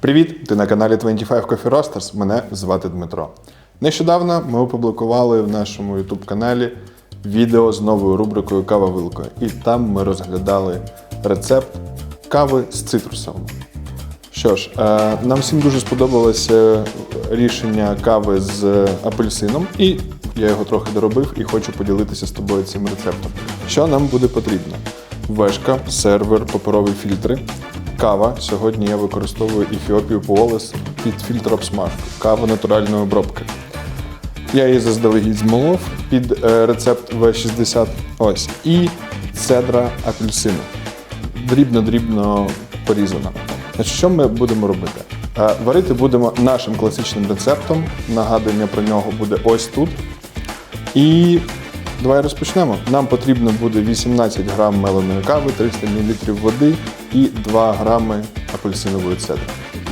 Привіт! Ти на каналі 25 Coffee Roasters. Мене звати Дмитро. Нещодавно ми опублікували в нашому YouTube каналі відео з новою рубрикою Кава вилкою. І там ми розглядали рецепт кави з цитрусом. Що ж, е, нам всім дуже сподобалося рішення кави з апельсином, і я його трохи доробив і хочу поділитися з тобою цим рецептом. Що нам буде потрібно? Вешка, сервер, паперові фільтри. Кава. Сьогодні я використовую Ефіопію Пуолес під фільтр обсмажки. Кава натуральної обробки. Я її заздалегідь змолов під е, рецепт В60. Ось. І цедра апельсину. Дрібно-дрібно порізана. Значить, що ми будемо робити? Е, Варити будемо нашим класичним рецептом. Нагадування про нього буде ось тут. І давай розпочнемо. Нам потрібно буде 18 грам меленої кави, 300 мл води і 2 грами апельсинової цедри.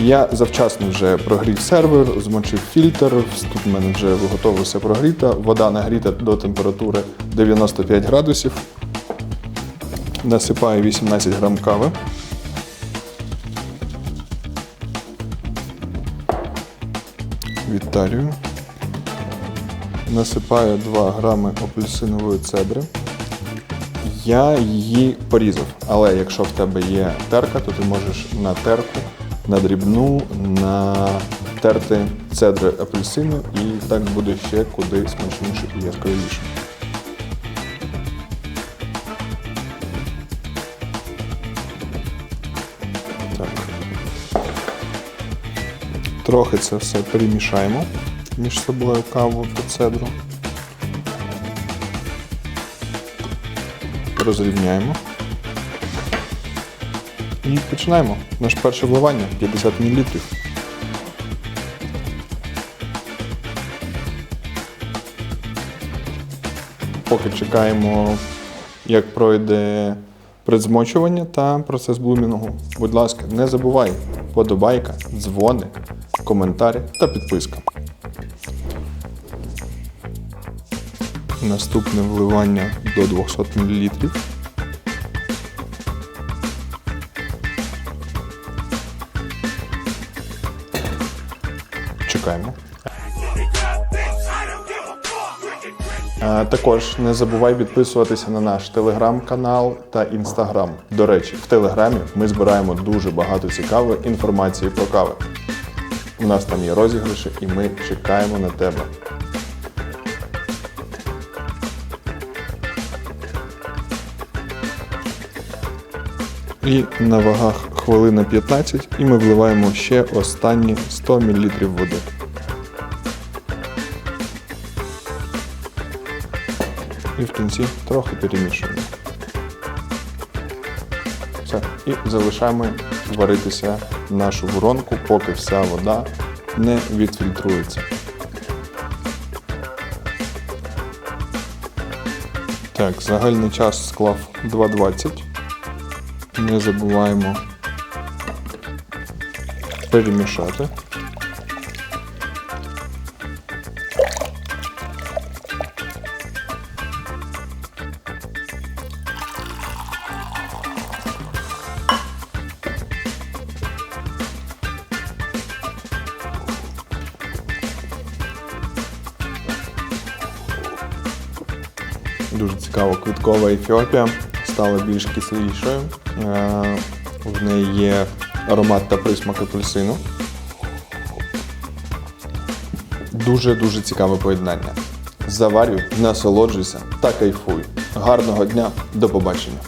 Я завчасно вже прогрів сервер, змочив фільтр. Тут в мене вже готово все прогріто. Вода нагріта до температури 95 градусів. Насипаю 18 грам кави. Відталюю. Насипаю 2 грами апельсинової цедри. Я її порізав, але якщо в тебе є терка, то ти можеш на терку, на дрібну, натерти цедри апельсину і так буде ще куди смачніше і яскравіше. Так. Трохи це все перемішаємо між собою каву та цедру. Розрівняємо. І починаємо. Наше перше вливання 50 мл. Поки чекаємо, як пройде предзмочування та процес блумінгу. Будь ласка, не забувай подобайка, дзвони, коментарі та підписка. Наступне вливання до 200 мл. Чекаємо. Також не забувай підписуватися на наш телеграм-канал та інстаграм. До речі, в телеграмі ми збираємо дуже багато цікавої інформації про кави. У нас там є розіграші, і ми чекаємо на тебе. І на вагах хвилина 15, і ми вливаємо ще останні 100 мл води. І в кінці трохи перемішуємо. Все. І залишаємо варитися нашу воронку, поки вся вода не відфільтрується. Так, загальний час склав 2.20. Не забуваємо перемішати. Дуже цікаво, квіткова Ефіопія стала більш кислішою. Е, В неї є аромат та присмак апельсину. Дуже-дуже цікаве поєднання. Заварюй, насолоджуйся та кайфуй. Гарного дня, до побачення!